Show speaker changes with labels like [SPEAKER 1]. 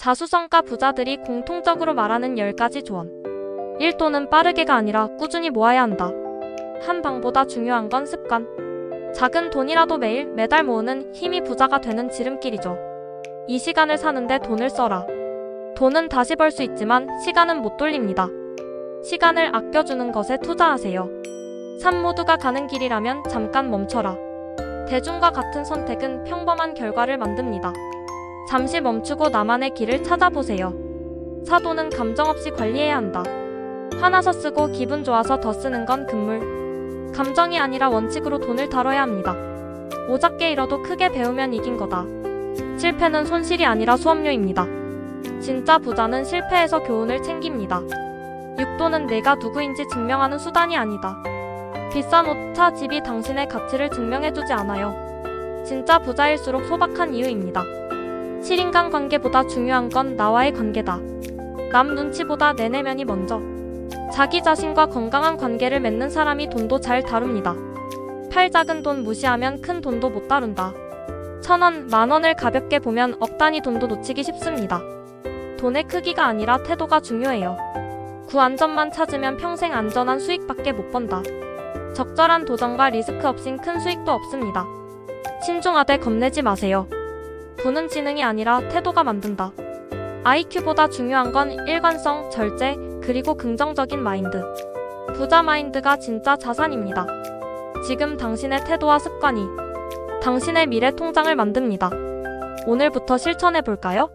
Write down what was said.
[SPEAKER 1] 자수성가 부자들이 공통적으로 말하는 10가지 조언. 1돈은 빠르게가 아니라 꾸준히 모아야 한다. 한 방보다 중요한 건 습관. 작은 돈이라도 매일 매달 모으는 힘이 부자가 되는 지름길이죠. 이 시간을 사는데 돈을 써라. 돈은 다시 벌 수 있지만 시간은 못 돌립니다. 시간을 아껴주는 것에 투자하세요. 삶 모두가 가는 길이라면 잠깐 멈춰라. 대중과 같은 선택은 평범한 결과를 만듭니다. 잠시 멈추고 나만의 길을 찾아보세요. 사도는 감정 없이 관리해야 한다. 화나서 쓰고 기분 좋아서 더 쓰는 건 금물. 감정이 아니라 원칙으로 돈을 다뤄야 합니다. 오작게 잃어도 크게 배우면 이긴 거다. 실패는 손실이 아니라 수업료입니다. 진짜 부자는 실패에서 교훈을 챙깁니다. 육도는 내가 누구인지 증명하는 수단이 아니다. 비싼 옷, 차, 집이 당신의 가치를 증명해주지 않아요. 진짜 부자일수록 소박한 이유입니다. 실인간 관계보다 중요한 건 나와의 관계다. 남 눈치보다 내 내면이 먼저. 자기 자신과 건강한 관계를 맺는 사람이 돈도 잘 다룹니다. 팔 작은 돈 무시하면 큰 돈도 못 다룬다. 천 원, 만 원을 가볍게 보면 억 단위 돈도 놓치기 쉽습니다. 돈의 크기가 아니라 태도가 중요해요. 구 안전만 찾으면 평생 안전한 수익밖에 못 번다. 적절한 도전과 리스크 없인 큰 수익도 없습니다. 신중하되 겁내지 마세요. 부는 지능이 아니라 태도가 만든다. IQ보다 중요한 건 일관성, 절제, 그리고 긍정적인 마인드. 부자 마인드가 진짜 자산입니다. 지금 당신의 태도와 습관이 당신의 미래 통장을 만듭니다. 오늘부터 실천해 볼까요?